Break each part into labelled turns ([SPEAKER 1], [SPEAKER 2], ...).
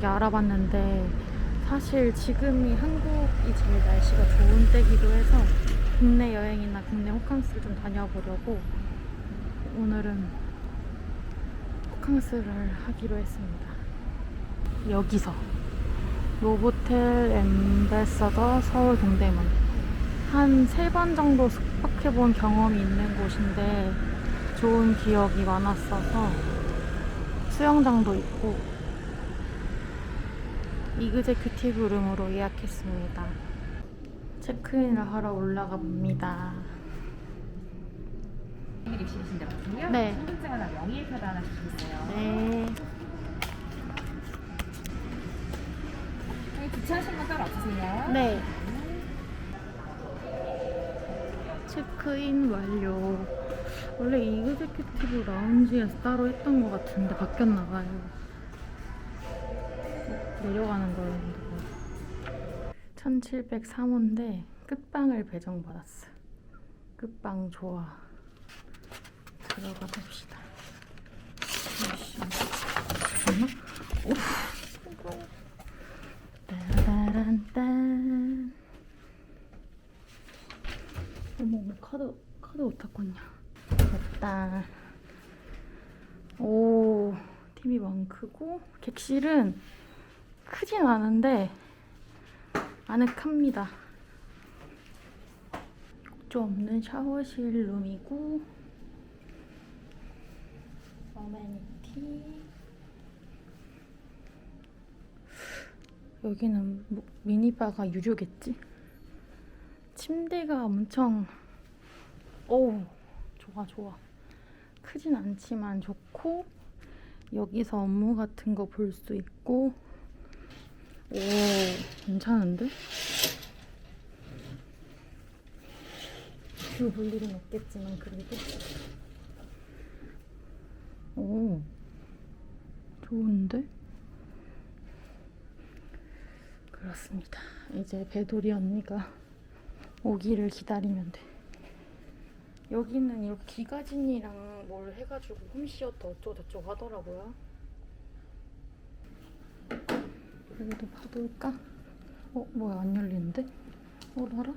[SPEAKER 1] 여기저기 알아봤는데 사실 지금이 한국이 제일 날씨가 좋은 때기도 해서 국내 여행이나 국내 호캉스를 좀 다녀보려고 오늘은 호캉스를 하기로 했습니다. 여기서 노보텔 엠베서더 서울 동대문 한 세 번 정도 숙박해본 경험이 있는 곳인데 좋은 기억이 많았어서 수영장도 있고 이그제 큐티브 룸으로 예약했습니다. 체크인을 하러 올라가 봅니다.
[SPEAKER 2] 입실이신데 맞군요.
[SPEAKER 1] 네.
[SPEAKER 2] 신분증 하나 명의카드 하나 주시겠어요?
[SPEAKER 1] 네.
[SPEAKER 2] 여기 주차하신 건 따로 없으세요?
[SPEAKER 1] 네. 체크인 완료. 원래 이그제큐티브 라운지에서 따로 했던 것 같은데 바뀌었나 봐요. 어, 내려가는 거였는데. 1703호인데 끝방을 배정받았어. 끝방 좋아. 들어가 봅시다. 따라란딴 어머 어머 카드 카드 어디다 꽂냐 됐다 오 TV 많 크고 객실은 크진 않은데 아늑합니다. 욕조 없는 샤워실 룸이고 어메니티. 여기는 뭐 미니바가 유료겠지? 침대가 엄청 어우 좋아 좋아. 크진 않지만 좋고 여기서 업무 같은 거 볼 수 있고 오 괜찮은데? 뷰 볼 일은 없겠지만 그래도 오 좋은데? 그렇습니다. 이제 배돌이 언니가 오기를 기다리면 돼. 여기는 이렇게 기가진이랑 뭘 해가지고 홈시어터 어쩌고 저쩌고 하더라고요. 여기도 봐볼까? 어, 뭐야, 안 열리는데? 어, 알아?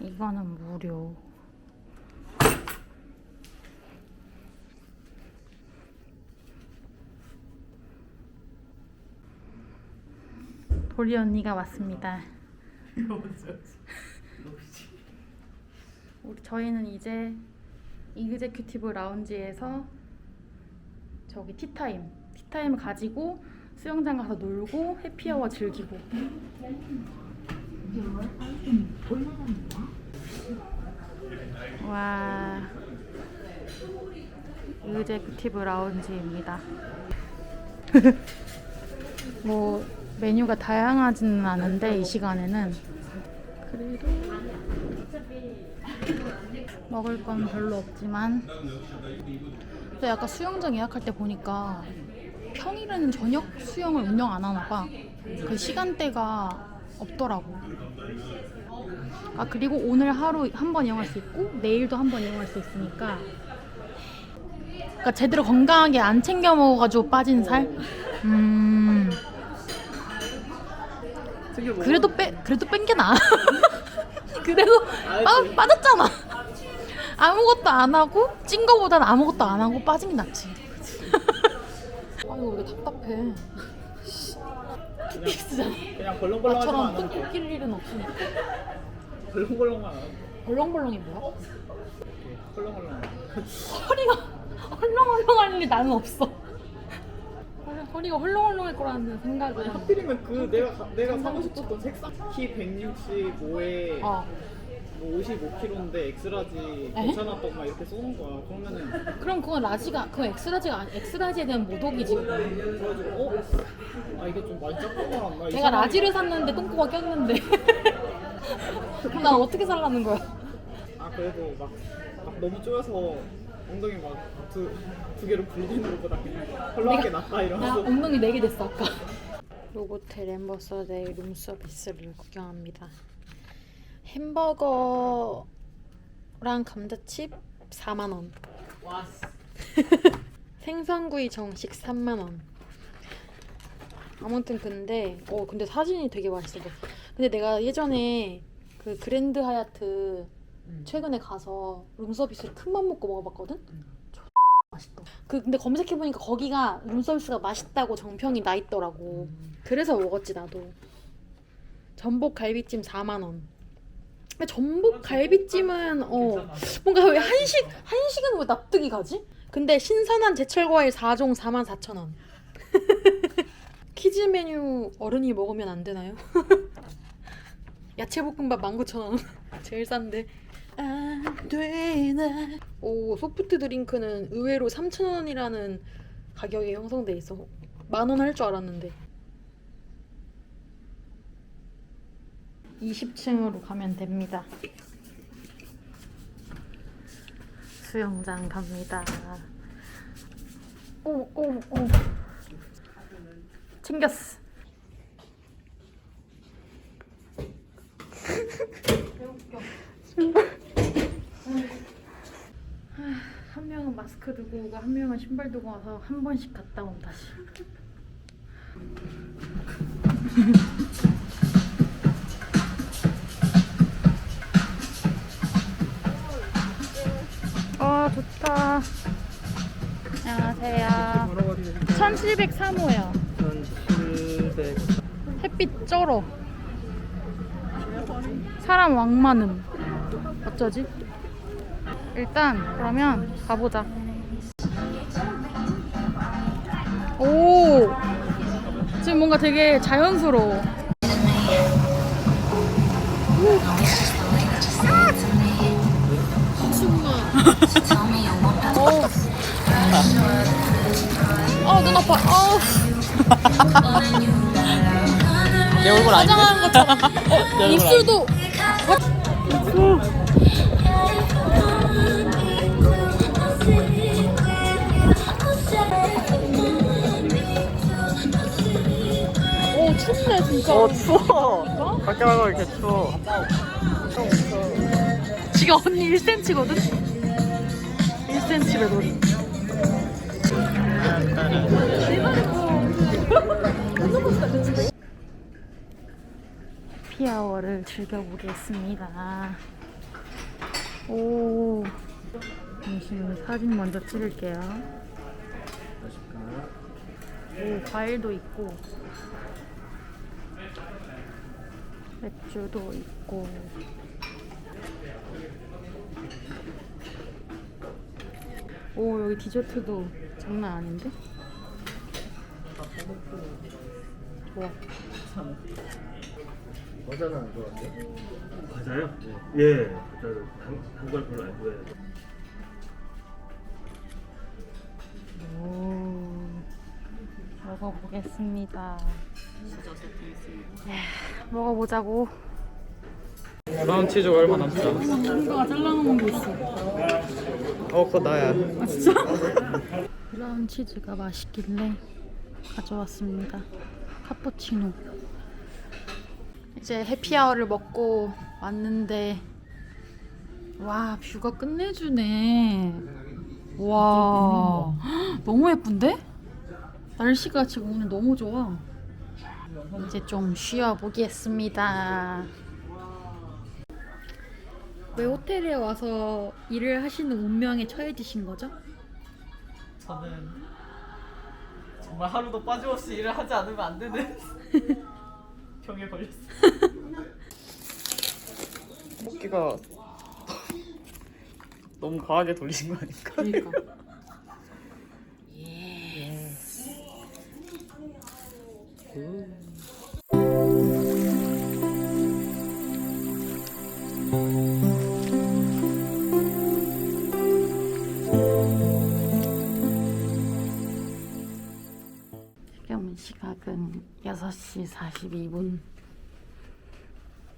[SPEAKER 1] 이거는 무료. 도리 언니가 왔습니다. 우리 저희는 이제 이그제큐티브 라운지에서 저기 티타임, 티타임 가지고 수영장 가서 놀고 해피아워 즐기고. 와, 이그제큐티브 라운지입니다. 뭐 메뉴가 다양하지는 않은데 이 시간에는 그래도 먹을 건 별로 없지만 근데 아까 수영장 예약할 때 보니까 평일에는 저녁 수영을 운영 안 하나 봐. 그 시간대가 없더라고. 아 그리고 오늘 하루 한 번 이용할 수 있고 내일도 한 번 이용할 수 있으니까 그러니까 제대로 건강하게 안 챙겨 먹어가지고 빠진 살. 음. 그래도 빼 그래도 뺀 게 나아. 그래도 빠, 빠졌잖아. 아무것도 안 하고 찐 거보다는 아무것도 안 하고 빠진 게 낫지. 아이고 왜 답답해. 픽스잖아.
[SPEAKER 3] 그냥 벌렁벌렁하지만
[SPEAKER 1] 나처럼 뚱뚱 낄 일은 없으니까.
[SPEAKER 3] 벌렁벌렁만 안 하면
[SPEAKER 1] 벌렁벌렁이 뭐야?
[SPEAKER 3] 벌렁벌렁
[SPEAKER 1] 허리가 헐렁헐렁할 일 나는 없어. 허리- 허리가 헐렁헐렁할 거라는 생각을.
[SPEAKER 3] 하필이면 그 내가 가- 내가 사고 싶었던 색상 키 165에
[SPEAKER 1] 어.
[SPEAKER 3] 뭐 55kg인데 엑스라지 괜찮았다고 막 이렇게 쏘는 거야 그러면은
[SPEAKER 1] 그럼 그건 라지가 그건 엑스라지가 아니 엑스라지에 대한 모독이지.
[SPEAKER 3] 그래가지고 어? 아 이게 좀 많이 작고 말았나
[SPEAKER 1] 내가 라지를 샀는데 똥꼬가 꼈는데. 그럼 난 어떻게 살라는 거야?
[SPEAKER 3] 아 그래도 막, 막 너무 쪼여서 엉덩이 막 두 두 개로 불리는 것보다 그냥 헐렁하게 낫다
[SPEAKER 1] 나
[SPEAKER 3] 이러면서
[SPEAKER 1] 엉덩이 4개 됐어 아까. 로고텔 엠버서데이 룸서비스를 구경합니다. 햄버거 랑 감자칩 4만 원.
[SPEAKER 3] 와
[SPEAKER 1] 생선구이 정식 3만 원. 아무튼 근데 어 근데 사진이 되게 맛있어 보여. 근데 내가 예전에 그 그랜드 하얏트 최근에 가서 룸서비스를 큰 맘 먹고 먹어봤거든. 저 맛있다. 그 근데 검색해 보니까 거기가 룸서비스가 맛있다고 정평이 나 있더라고. 그래서 먹었지 나도. 전복 갈비찜 4만 원. 근데 전복 갈비찜은 어 뭔가 왜 한식 한식은 왜 납득이 가지? 근데 신선한 제철 과일 4종 4만 4천 원. 키즈 메뉴 어른이 먹으면 안 되나요? 야채 볶음밥 19,000원. 제일 싼데. 안 되나. 오, 소프트 드링크는 의외로 3,000원이라는 가격에 형성돼 있어. 만 원 할 줄 알았는데. 20층으로 가면 됩니다. 수영장 갑니다. 오, 오, 오. 챙겼어. 한 명은 마스크 두고 오고 한 명은 신발 두고 와서 한 번씩 갔다 온 다시. 1703호요.
[SPEAKER 4] 1700
[SPEAKER 1] 햇빛 쩔어. 사람 왕만음. 어쩌지? 일단 그러면 가보자. 오, 지금 뭔가 되게 자연스러워. 어, 눈 아파. 어.
[SPEAKER 4] 내 얼굴 아닌데?
[SPEAKER 1] 화장하는 것처럼. 어, 입술도. 오, 춥네, 진짜.
[SPEAKER 4] 어 추워 밖에 나가 이렇게 추워
[SPEAKER 1] 지가 언니 1cm거든? 1cm 배돌이. 피아워를 즐겨보겠습니다. 오, 잠시만 사진 먼저 찍을게요. 오, 과일도 있고, 맥주도 있고. 오, 여기 디저트도 장난 아닌데? 좋아.
[SPEAKER 4] 과자는 안 좋아하세요? 과자요? 예 과자를 한걸 별로 안 좋아해요
[SPEAKER 1] 오, 먹어보겠습니다. 먹어보자고.
[SPEAKER 4] 브라운 치즈가 얼마 않았어
[SPEAKER 1] 누군가가 잘라놓은 게 있어.
[SPEAKER 4] 어 그거 나야
[SPEAKER 1] 브라운 치즈가 맛있길래 가져왔습니다. 카푸치노. 이제 해피아워를 먹고 왔는데 와 뷰가 끝내주네. 와 너무 예쁜데? 날씨가 지금 오늘 너무 좋아. 이제 좀 쉬어 보겠습니다. 왜 호텔에 와서 일을 하시는 운명에 처해지신 거죠?
[SPEAKER 3] 저는 정말 하루도 빠짐없이 일을 하지 않으면 안 되는 병에 걸렸어
[SPEAKER 4] 먹기가 너무 과하게 돌리신 거 아닐까?
[SPEAKER 1] 그러니까. 지금 10시 42분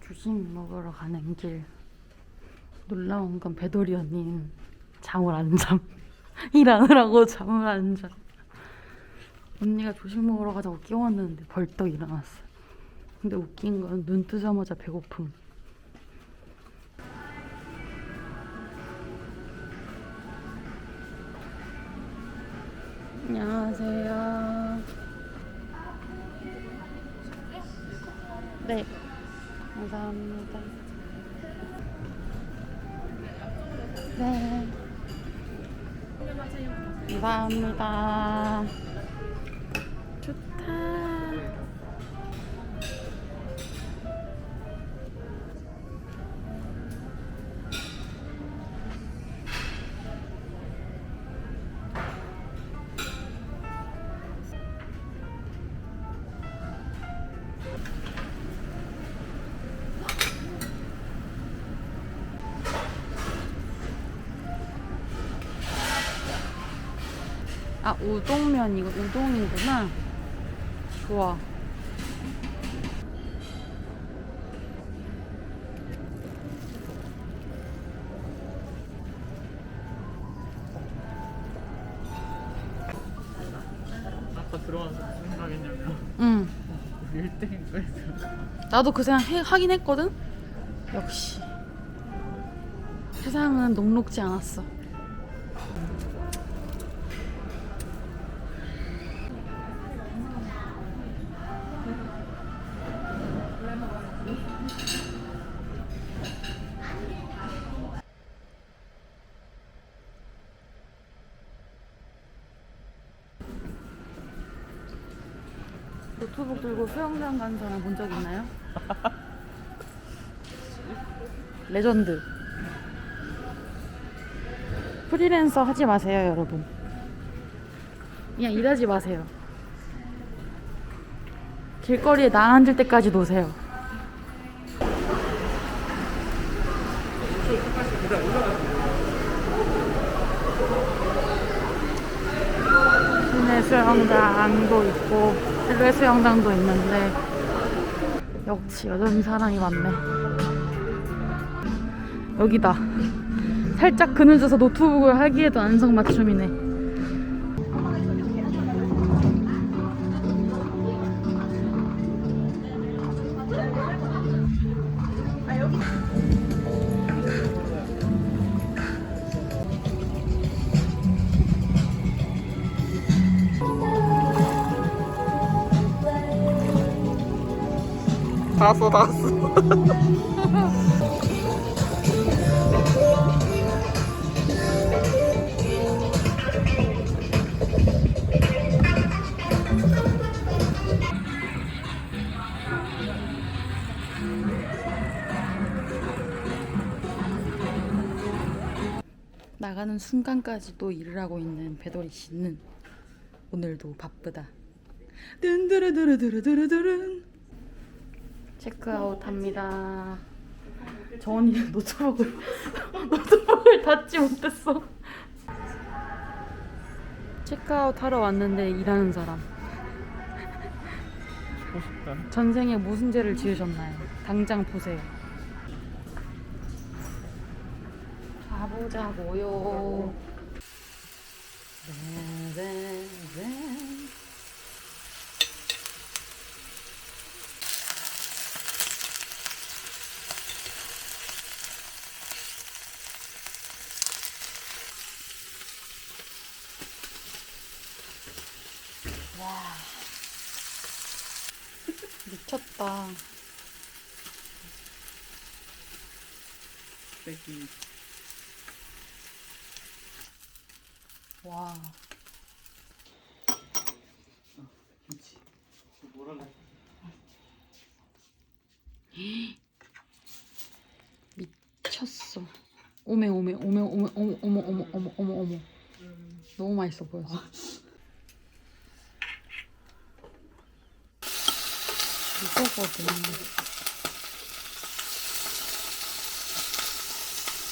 [SPEAKER 1] 주식 먹으러 가는 길. 놀라운 건 배돌이 언니는 잠을 안잠 일하느라고 잠을 안잠 언니가 조식 먹으러 가자고 깨웠는데 벌떡 일어났어. 근데 웃긴 건 눈 뜨자마자 배고픔. 안녕하세요. 네. 감사합니다. 네. 감사합니다. 아 우동면 이거 우동이구나. 좋아.
[SPEAKER 3] 아까 들어와서 무슨 생각했냐면
[SPEAKER 1] 응.
[SPEAKER 3] 1등인 거였어.
[SPEAKER 1] 나도 그 생각 해, 하긴 했거든. 역시 세상은 녹록지 않았어. 들고 수영장 간 사람 본 적 있나요? 레전드. 프리랜서 하지 마세요, 여러분. 그냥 일하지 마세요. 길거리에 나 앉을 때까지 노세요. 시내 수영장도 있고 실내 수영장도 있는데 역시 여전히 사람이 많네. 여기다. 살짝 그늘져서 노트북을 하기에도 안성맞춤이네.
[SPEAKER 3] 다 왔어, 다 왔어.
[SPEAKER 1] 나가는 순간까지도 일을 하고 있는 배돌이 씨는 오늘도 바쁘다. 든드르드르드르드르든 체크아웃 합니다. 저 언니는 노트북을 노트북을 닫지 못했어. 체크아웃 하러 왔는데 일하는 사람.
[SPEAKER 3] 멋있다.
[SPEAKER 1] 전생에 무슨 죄를 지으셨나요? 당장 보세요. 가보자고요. 네, 네, 네. 와. 미쳤다.
[SPEAKER 3] 새끼.
[SPEAKER 1] 와. 미쳤어. 오메 오메 오메 오메 어머 어머 어머 어머 어머 어머. 너무 맛있어 보였어. 이거거든.